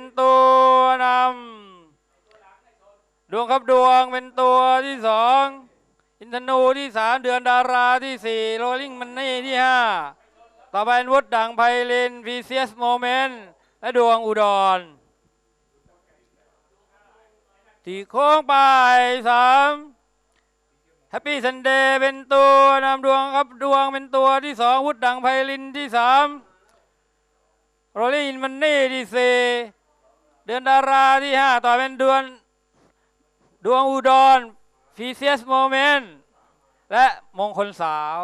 นตัวนำดวงครับดวงเป็นตัวที่สองอินทนูที่สามเดือนดาราที่สี่โรลลิงมันนี่ที่ห้าต่อไปวุฒิดังไพลินฟีเซียสโมเมนต์และดวงอุดรตีโค้งไปสามแฮปปี้ซันเดย์เป็นตัวนำดวงครับดวงเป็นตัวที่สองวุฒิดังไพลินที่สามโรลลิงมันนี่ที่สี่ เดือนดาราที่ห้าต่อเป็นเดือนดวงอุดรฟีเซียสโมเมนต์และมงคลสาว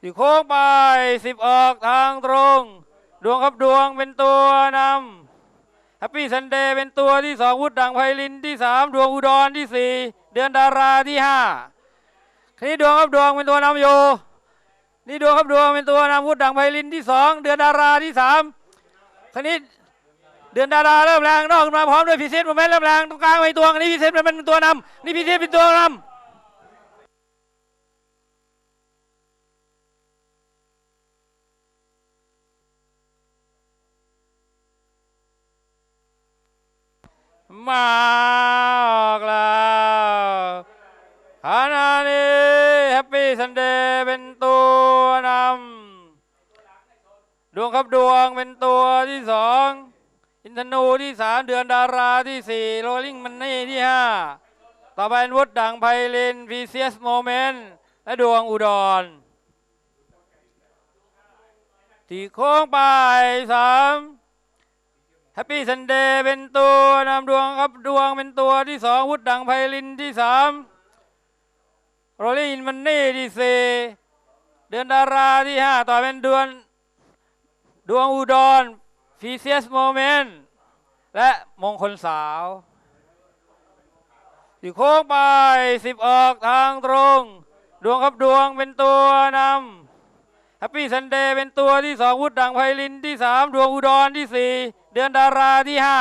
ที่โค้งไปสิบออกทางตรง ดวงครับดวงเป็นตัวนำแฮปปี้ซันเดย์เป็นตัวที่สองวุฒดังไพลินที่สามดวงอุดรที่สี่เดือนดาราที่ห้าคนี้ดวงครับดวงเป็นตัวนำอยู่นี่ดวงครับดวงเป็นตัวนำวุฒดังไพลินที่สองเดือนดาราที่สามคนี้ เดือนดาราเริ่มแรงนอกขึ้นมาพร้อมด้วยพิเศษโมเมนต์เริ่มแรงตรงกลางไปตัวอันนี้พิเศษมันเป็นตัวนำนี่พิเศษเป็นตัวนำมาออกแล้วฮานานีแฮปปี้ซันเดย์เป็นตัวนำดวงครับดวงเป็นตัวที่สอง อินทนูที่สามเดือนดาราที่สี่โรลลิงมันนี่ที่ห้าต่อไปวุฒดังไพลินฟีเซียสโมเมนต์และดวงอุดรที่โค้งไปสามแฮปปี้ซันเดย์เป็นตัวนำดวงครับดวงเป็นตัวที่สองวุฒดังไพลินที่สามโรลลิงมันนี่ที่สี่เดือนดาราที่ห้าต่อเป็นเดือนดวงอุดร ฟีเซียสโมเมนต์และมงคลสาวที่โค้งไปสิบออกทางตรง ดวงครับดวงเป็นตัวนำแฮปปี้ซันเดย์เป็นตัวที่สองวุฒดังไพลินที่สามดวงอุดรที่สี่เดือนดาราที่ห้า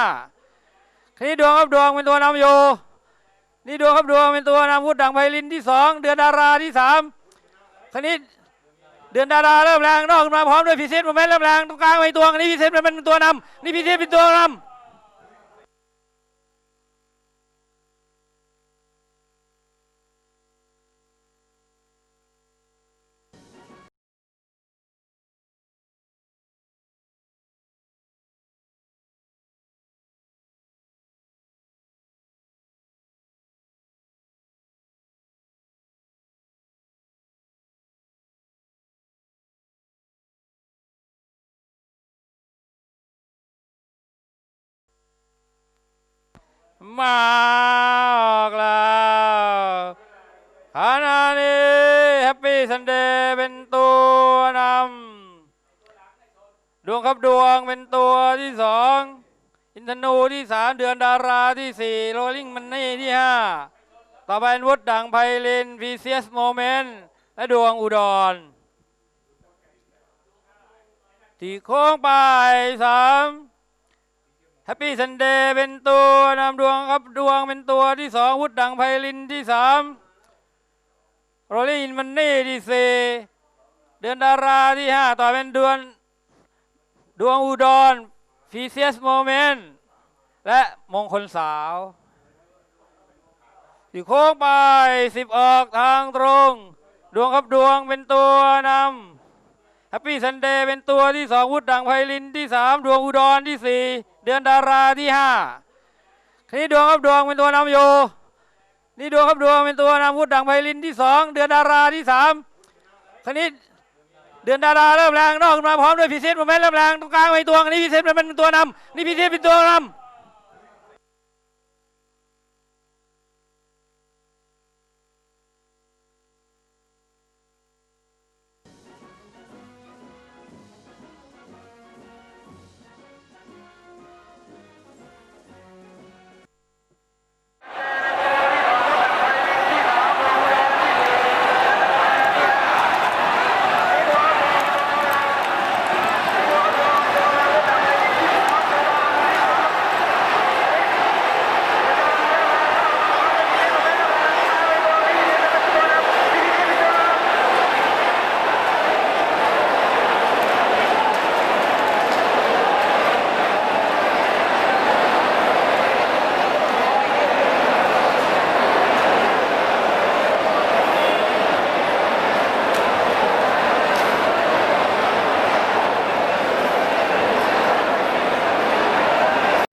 คนี้ดวงครับดวงเป็นตัวนำอยู่นี่ดวงครับดวงเป็นตัวนำวุฒดังไพลินที่สองเดือนดาราที่สามคนี้ เดือนดาราเริ่มแรงนอกขึ้นมาพร้อมด้วยพิเศษโมเมนต์เริ่มแรงตรงกลางไปตัวอันนี้พิเศษมันเป็นตัวนำนี่พิเศษเป็นตัวนำ มาออกแล้วฮานานีแฮปปี้ซันเดย์เป็นตัวนำดวงครับดวงเป็นตัวที่สองอินทนูที่สามเดือนดาราที่สี่โรลลิงมันนี่ที่ห้าต่อไปวุฒดังไพลินฟีเซียสโมเมนต์และดวงอุดรที่โค้งไปสาม แฮปปี้ซันเดย์เป็นตัวนำดวงครับดวงเป็นตัวที่สองวุฒดังไพลินที่สามโรลลิงมันนี่ที่สี่เดือนดาราที่ห้าต่อเป็นเดือนดวงอุดรฟีเซียสโมเมนต์และมงคลสาวที่โค้งไปสิบออกทางตรง ดวงครับดวงเป็นตัวนำ แฮปปี้ซันเดย์เป็นตัวที่สองวุฒิดังไพลินที่สามดวงอุดรที่สี่เดือนดาราที่ห้าคนี้ดวงครับดวงเป็นตัวนำอยู่นี่ดวงครับดวงเป็นตัวนำวุฒิดังไพลินที่สองเดือนดาราที่สามคนี้เดือนดาราเริ่มแรงนอกมาพร้อมด้วยพิเศษโมเมนต์เริ่มแรงตรงกลางไปตัวนี้พิเศษมันเป็นตัวนำนี่พิเศษเป็นตัวนำ